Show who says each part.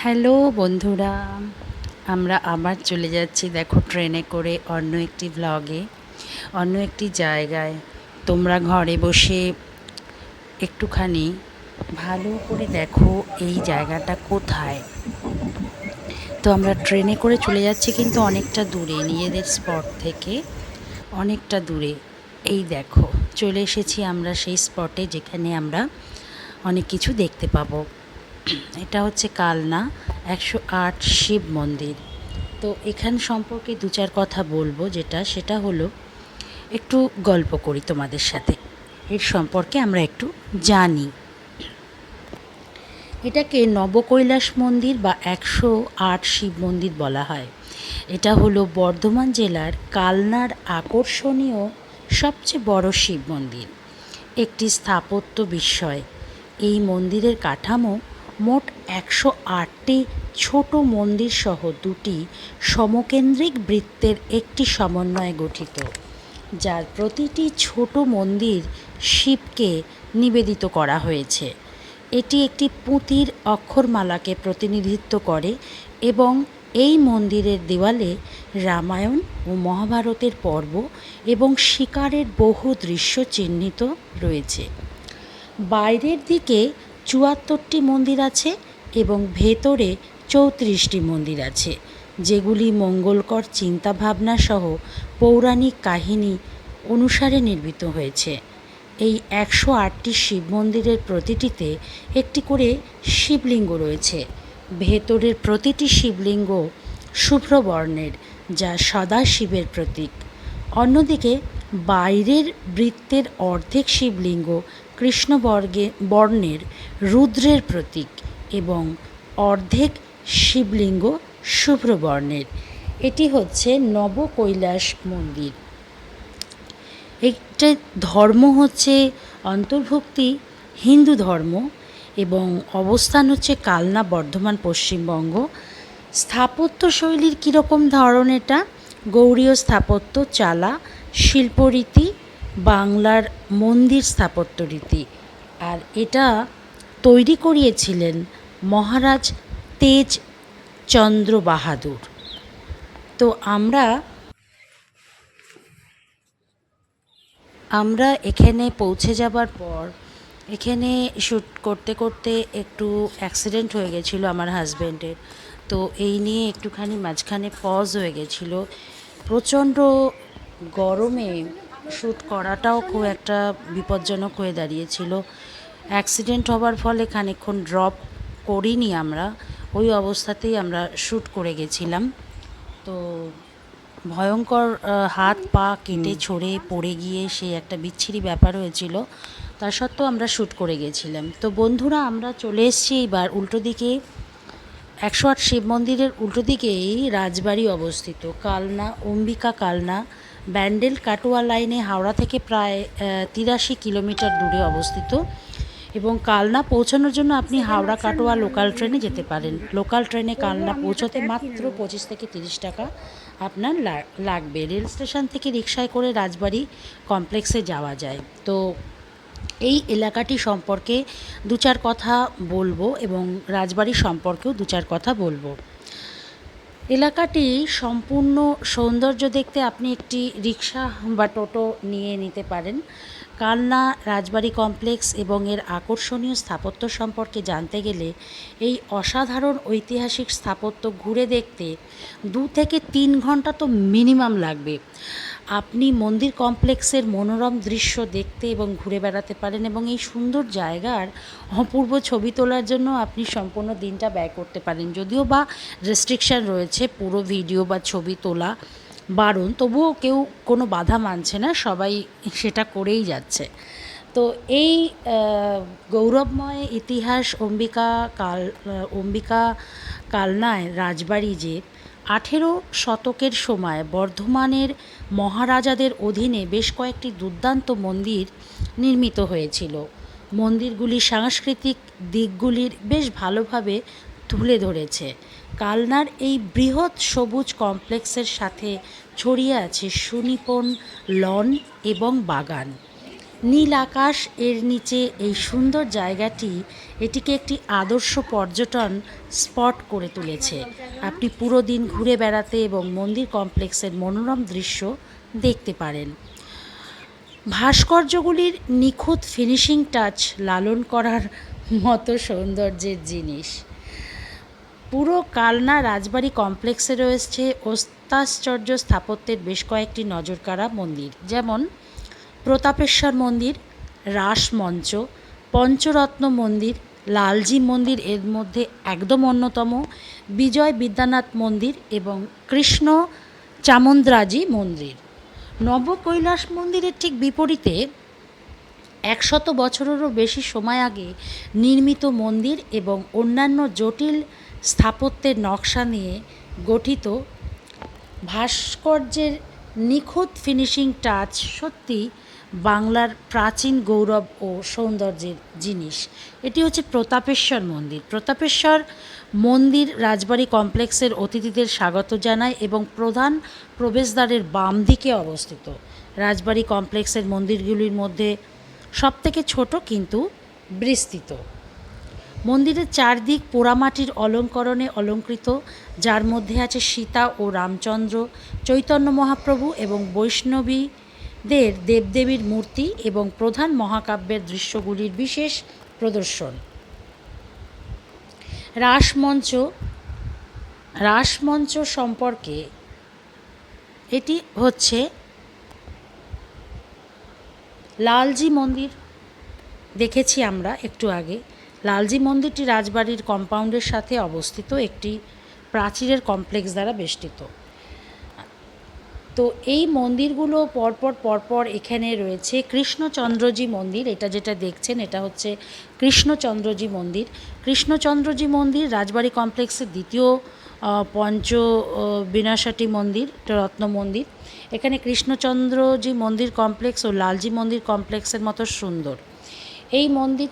Speaker 1: Hello বন্ধুরা, আমরা আবার চলে যাচ্ছি দেখো ট্রেনে করে অন্য একটি ব্লগে অন্য একটি জায়গায়। তোমরা ঘরে বসে একটুখানি ভালো করে দেখো এই জায়গাটা কোথায়। তো আমরা ট্রেনে করে চলে যাচ্ছি কিন্তু অনেকটা দূরে, নিজেদের স্পট থেকে অনেকটা দূরে। এই দেখো, চলে এসেছি আমরা সেই স্পটে যেখানে আমরা অনেক কিছু দেখতে পাবো। এটা হচ্ছে কালনা, একশো আট শিব মন্দির। তো এখান সম্পর্কে দু চার কথা বলব যেটা, সেটা হলো একটু গল্প করি তোমাদের সাথে। এর সম্পর্কে আমরা একটু জানি। এটাকে নবকৈলাস মন্দির বা একশো আট শিব মন্দির বলা হয়। এটা হলো বর্ধমান জেলার কালনার আকর্ষণীয় সবচেয়ে বড় শিব মন্দির। একটি স্থাপত্য বিস্ময় এই মন্দিরের কাঠামো মোট একশো আটটি ছোট মন্দির সহ দুটি সমকেন্দ্রিক বৃত্তের একটি সমন্বয়ে গঠিত, যার প্রতিটি ছোট মন্দির শিবকে নিবেদিত করা হয়েছে। এটি একটি পুঁতির অক্ষরমালাকে প্রতিনিধিত্ব করে এবং এই মন্দিরের দেওয়ালে রামায়ণ ও মহাভারতের পর্ব এবং শিকারের বহু দৃশ্য চিহ্নিত রয়েছে। বাইরের দিকে চুয়াত্তরটি মন্দির আছে এবং ভেতরে চৌত্রিশটি মন্দির আছে, যেগুলি মঙ্গলকর চিন্তাভাবনা সহ পৌরাণিক কাহিনী অনুসারে নির্মিত হয়েছে। এই একশো আটটি শিব মন্দিরের প্রতিটিতে একটি করে শিবলিঙ্গ রয়েছে। ভেতরের প্রতিটি শিবলিঙ্গ শুভ্র বর্ণের যা সদা শিবের প্রতীক। অন্যদিকে বাইরের বৃত্তের অর্ধেক শিবলিঙ্গ কৃষ্ণবর্গে বর্ণের রুদ্রের প্রতীক এবং অর্ধেক শিবলিঙ্গ শুভ্রবর্ণের। এটি হচ্ছে নবকৈলাস মন্দির। একটা ধর্ম হচ্ছে অন্তর্ভুক্তি, হিন্দু ধর্ম এবং অবস্থান হচ্ছে কালনা, বর্ধমান, পশ্চিমবঙ্গ। স্থাপত্য শৈলীর কীরকম ধরন এটা? গৌড়ীয় স্থাপত্য, চালা, শিল্পরীতি বাংলার মন্দির স্থাপত্য রীতি। আর এটা তৈরি করিয়েছিলেন মহারাজ তেজ চন্দ্র বাহাদুর। তো আমরা আমরা এখানে পৌঁছে যাবার পর, এখানে শ্যুট করতে করতে একটু অ্যাক্সিডেন্ট হয়ে গেছিল আমার হাজব্যান্ডের তো এই নিয়ে একটুখানি মাঝখানে পজ হয়ে গেছিল। প্রচণ্ড গরমে শ্যুট করাটাও খুব একটা বিপজ্জনক হয়ে দাঁড়িয়েছিল। অ্যাক্সিডেন্ট হবার ফলে খানিকক্ষণ ড্রপ করিনি আমরা ওই অবস্থাতেই আমরা শ্যুট করে গেছিলাম। তো ভয়ঙ্কর হাত পা কেটে ছড়ে পড়ে গিয়ে সেই একটা বিচ্ছিরি ব্যাপার হয়েছিল। তা সত্ত্বেও আমরা শ্যুট করে গেছিলাম। তো বন্ধুরা আমরা চলে এসেছি এইবার উল্টো দিকে। একশো আট শিব মন্দিরের উল্টো দিকেই রাজবাড়ি অবস্থিত কালনা অম্বিকা কালনা। ব্যান্ডেল কাটোয়া লাইনে হাওড়া থেকে প্রায় তিরাশি কিলোমিটার দূরে অবস্থিত এবং কালনা পৌঁছানোর জন্য আপনি হাওড়া কাটোয়া লোকাল ট্রেনে যেতে পারেন। লোকাল ট্রেনে কালনা পৌঁছতে মাত্র পঁচিশ থেকে তিরিশ টাকা আপনার লাগবে। রেল স্টেশন থেকে রিক্সায় করে রাজবাড়ি কমপ্লেক্সে যাওয়া যায়। তো এই এলাকাটি সম্পর্কে দু চার কথা বলব এবং রাজবাড়ি সম্পর্কেও দু চার কথা বলব। এলাকাটি সম্পূর্ণ সৌন্দর্য দেখতে আপনি একটি রিক্সা বা টোটো নিয়ে নিতে পারেন। কালনা রাজবাড়ি কমপ্লেক্স এবং এর আকর্ষণীয় স্থাপত্য সম্পর্কে জানতে গেলে এই অসাধারণ ঐতিহাসিক স্থাপত্য ঘুরে দেখতে দু থেকে তিন ঘণ্টা তো মিনিমাম লাগবে। আপনি মন্দির কমপ্লেক্সের মনোরম দৃশ্য দেখতে এবং ঘুরে বেড়াতে পারেন এবং এই সুন্দর জায়গার অপূর্ব ছবি তোলার জন্য আপনি সম্পূর্ণ দিনটা ব্যয় করতে পারেন। যদিও বা রেস্ট্রিকশান রয়েছে, পুরো ভিডিও বা ছবি তোলা বারণ, তবুও কেউ কোনো বাধা মানছে না, সবাই সেটা করেই যাচ্ছে। তো এই গৌরবময় ইতিহাস অম্বিকা কাল অম্বিকা কালনায় রাজবাড়ি যে আঠেরো শতকের সময় বর্ধমানের মহারাজাদের অধীনে বেশ কয়েকটি দুর্দান্ত মন্দির নির্মিত হয়েছিল। মন্দিরগুলি সাংস্কৃতিক দিকগুলির বেশ ভালোভাবে তুলে ধরেছে। কালনার এই বৃহৎ সবুজ কমপ্লেক্সের সাথে ছড়িয়ে আছে সুনিপুণ লন এবং বাগান। নীল আকাশ এর নিচে এই সুন্দর জায়গাটি এটিকে একটি আদর্শ পর্যটন স্পট করে তুলেছে। আপনি পুরো দিন ঘুরে বেড়াতে এবং মন্দির কমপ্লেক্সের মনোরম দৃশ্য দেখতে পারেন। ভাস্কর্যগুলির নিখুঁত ফিনিশিং টাচ লালন করার মতো সৌন্দর্যের জিনিস। পুরো কালনা রাজবাড়ি কমপ্লেক্সে রয়েছে। অস্তাশ্চর্য স্থাপত্যের বেশ কয়েকটি নজরকাড়া মন্দির, যেমন প্রতাপেশ্বর মন্দির রাসমঞ্চ পঞ্চরত্ন মন্দির, লালজি মন্দির এর মধ্যে একদম অন্যতম, বিজয় বিদ্যানাথ মন্দির এবং কৃষ্ণ চামুন্দ্রাজি মন্দির। নবকৈলাস মন্দিরের ঠিক বিপরীতে একশত বছরেরও বেশি সময় আগে নির্মিত মন্দির এবং অন্যান্য জটিল স্থাপত্যের নকশা নিয়ে গঠিত ভাস্কর্যের নিখুঁত ফিনিশিং টাচ সত্যি বাংলার প্রাচীন গৌরব ও সৌন্দর্যের জিনিস। এটি হচ্ছে প্রতাপেশ্বর মন্দির। প্রতাপেশ্বর মন্দির রাজবাড়ি কমপ্লেক্সের অতিথিদের স্বাগত জানায় এবং প্রধান প্রবেশদ্বারের বাম দিকে অবস্থিত। রাজবাড়ি কমপ্লেক্সের মন্দিরগুলির মধ্যে সবথেকে ছোট কিন্তু বিস্তৃত। মন্দিরের চারদিক পোড়ামাটির অলঙ্করণে অলঙ্কৃত, যার মধ্যে আছে সীতা ও রামচন্দ্র, চৈতন্য মহাপ্রভু এবং বৈষ্ণবীদের দেবদেবীর মূর্তি এবং প্রধান মহাকাব্যের দৃশ্যগুলির বিশেষ প্রদর্শন। রাসমঞ্চ রাসমঞ্চ সম্পর্কে এটি হচ্ছে লালজি মন্দির। দেখেছি আমরা একটু আগে, লালজি মন্দিরটি রাজবাড়ির কম্পাউন্ডের সাথে অবস্থিত একটি প্রাচীরের কমপ্লেক্স দ্বারা বেষ্টিত। তো এই মন্দিরগুলো পরপর পরপর এখানে রয়েছে। কৃষ্ণচন্দ্রজি মন্দির, এটা যেটা দেখছেন, এটা হচ্ছে কৃষ্ণচন্দ্রজি মন্দির। কৃষ্ণচন্দ্রজি মন্দির, রাজবাড়ি কমপ্লেক্সের দ্বিতীয় পঞ্চ বিনাশাটি মন্দির রত্ন মন্দির। এখানে কৃষ্ণচন্দ্রজি মন্দির কমপ্লেক্স ও লালজি মন্দির কমপ্লেক্সের মতো সুন্দর। এই মন্দির